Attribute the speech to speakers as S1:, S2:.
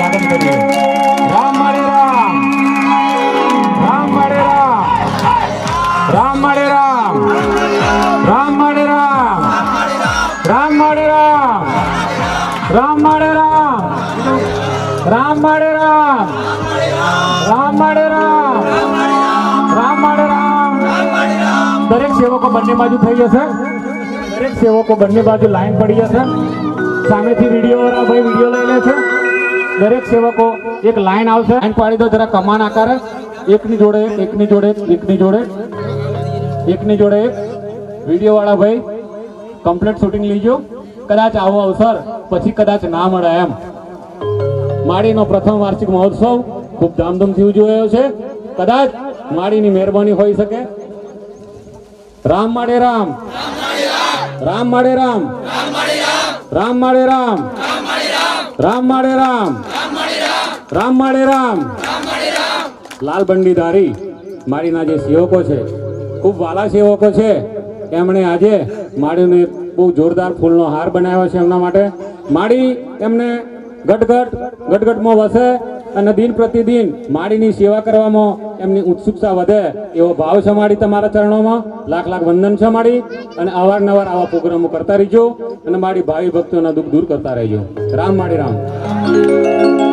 S1: સ્વાગત કરીએ. રામ મારે રામ. રામ મારે રામ. રામ મારે રામ. રામ મારે રામ. રામ મારે રામ. રામ મારે રામ. રામ મારે રામ. રામ મારે રામ. રામ મારે રામ. દરેક સેવકો બંને બાજુ થઈ જશે. દરેક સેવકો બંને બાજુ લાઈન પડી જશે. સામેથી વીડિયો દરેક સેવકો એક લાઈન આવશે. લાઈન પાડી દો, જરા કમાન આકારે. એકની જોડે એક, એકની જોડે એક, એકની જોડે એકની જોડે એક. વીડિયો વાળા ભાઈ કમ્પ્લીટ શૂટિંગ લીજો. કદાચ આવો અવસર પછી કદાચ ના મળે એમ. માળીનો પ્રથમ વાર્ષિક મહોત્સવ ખૂબ ધામધૂમથી ઉજવાયો છે. કદાચ માળીની મહેરબાની હોઈ શકે. રામ માળે રામ. રામ માળે રામ. રામ માળે રામ. રામ માળે રામ. રામ માળે રામ. રામ માડે રામ. લાલ બંડીધારી માળીના જે સેવકો છે, ખૂબ વાલા સેવકો છે, એમણે આજે માળીને બહુ જોરદાર ફૂલનો હાર બનાવ્યો છે એમના માટે. માળી એમને ગટગટ, ગટગટમાં વસે અને દિન પ્રતિદિન માળીની સેવા કરવામાં એમની ઉત્સુકતા વધે એવો ભાવ છે માળી તમારા ચરણોમાં. લાખ લાખ વંદન છે માળી અને અવારનવાર આવા પ્રોગ્રામો કરતા રહીજો અને મારી ભાવિ ભક્તોના દુઃખ દૂર કરતા રહેજો. રામ માળી રામ.